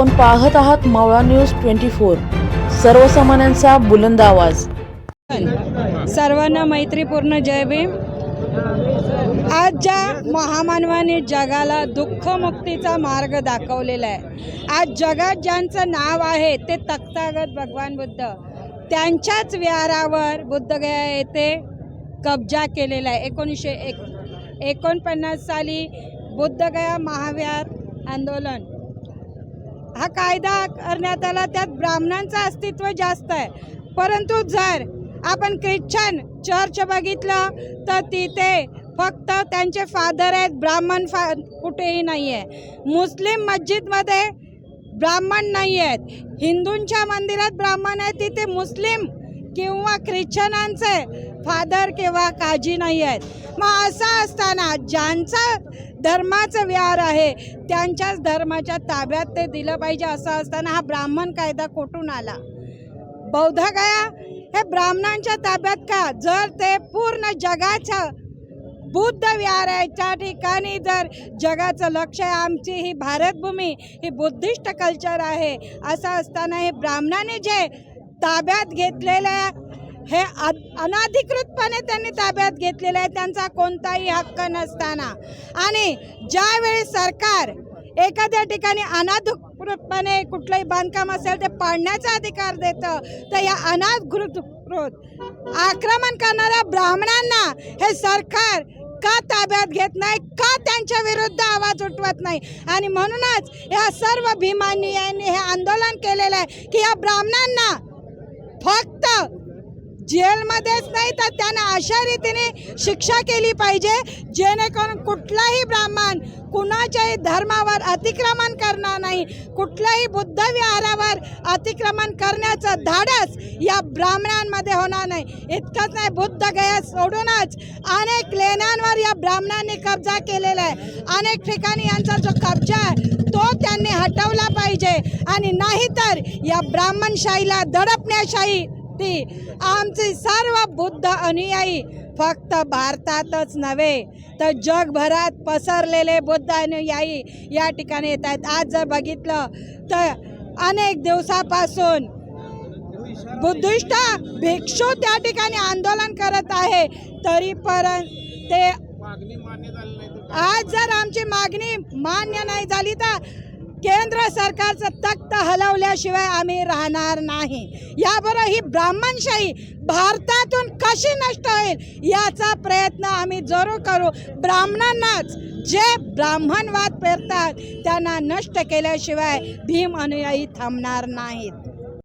आपण पाहत आहात मावळा न्यूज ट्वेंटी फोर. सर्वसामान्यांचा बुलंद आवाज. सर्वांना मैत्रीपूर्ण जय भीम. आज ज्या महामानवाने जगाला दुःखमुक्तीचा मार्ग दाखवलेला आहे आज जगात ज्यांचं नाव आहे ते तक्तागत भगवान बुद्ध. त्यांच्याच विहारावर बुद्धगया येथे कब्जा केलेला आहे. एकोणीसशे एक एकोणपन्नास साली बुद्धगया महाविहार आंदोलन हा कायदा करण्यात आला त्यात ब्राह्मणांचं अस्तित्व जास्त आहे. परंतु जर आपण ख्रिश्चन चर्च बघितलं तर तिथे फक्त त्यांचे फादर आहेत ब्राह्मण फा कुठेही नाही आहे मुस्लिम मस्जिदमध्ये ब्राह्मण नाही आहेत हिंदूंच्या मंदिरात ब्राह्मण आहेत तिथे मुस्लिम किंवा ख्रिश्चनांचे फादर किंवा काजी नाही आहेत मग असं असताना ज्यांचा धर्माचं विहार आहे त्यांच्याच धर्माच्या ताब्यात ते दिलं पाहिजे असं असताना हा ब्राह्मण कायदा कुठून आला? बौद्धगया हे ब्राह्मणांच्या ताब्यात का? जर ते पूर्ण जगाचं बुद्ध विहार आहे त्या ठिकाणी जर जगाचं लक्ष आहे आमची ही भारतभूमी ही बुद्धिस्ट कल्चर आहे असं असताना हे ब्राह्मणाने जे ताब्यात घेतलेल्या हे अनाधिकृतपणे त्यांनी ताब्यात घेतलेलं आहे. त्यांचा कोणताही हक्क नसताना. आणि ज्यावेळी सरकार एखाद्या ठिकाणी अनाधिकृतपणे कुठलंही बांधकाम असेल ते पाडण्याचा अधिकार देतं तर या अनाधिकृत आक्रमण करणाऱ्या ब्राह्मणांना हे सरकार का ताब्यात घेत नाही का त्यांच्या विरुद्ध आवाज उठवत नाही? आणि म्हणूनच या सर्व भीमांनी यांनी हे आंदोलन केलेलं आहे की या ब्राह्मणांना फक्त जेलमध्येच नाही तर त्यांना अशा रीतीने शिक्षा केली पाहिजे जेणेकरून कुठलाही ब्राह्मण कुणाच्याही धर्मावर अतिक्रमण करणार नाही. कुठल्याही बुद्ध विहारावर अतिक्रमण करण्याचं धाडस या ब्राह्मणांमध्ये होणार नाही. इतकंच नाही बुद्ध गया सोडूनच अनेक लेण्यांवर या ब्राह्मणांनी कब्जा केलेला आहे. अनेक ठिकाणी यांचा जो कब्जा आहे तो त्यांनी हटवला पाहिजे. आणि नाहीतर या ब्राह्मणशाहीला दडपण्याशाही ती आमचे सर्व बुद्ध अनुयायी फक्त भारतातच नव्हे तर जगभरात पसरलेले बुद्ध अनुयायी या ठिकाणी येत आहेत. आज जर बघितलं तर अनेक दिवसापासून बुद्धिस्ट भिक्षू त्या ठिकाणी आंदोलन करत आहे तरी ते आज जर आमची मागणी मान्य नाही झाली तर केंद्र सरकारचं तख्त हलवल्याशिवाय आम्ही राहणार नाही. याबरोबर ही ब्राह्मणशाही भारतातून कशी नष्ट होईल याचा प्रयत्न आम्ही जरूर करू. ब्राह्मणांनाच जे ब्राह्मणवाद पेरतात त्यांना नष्ट केल्याशिवाय भीम अनुयायी थांबणार नाहीत.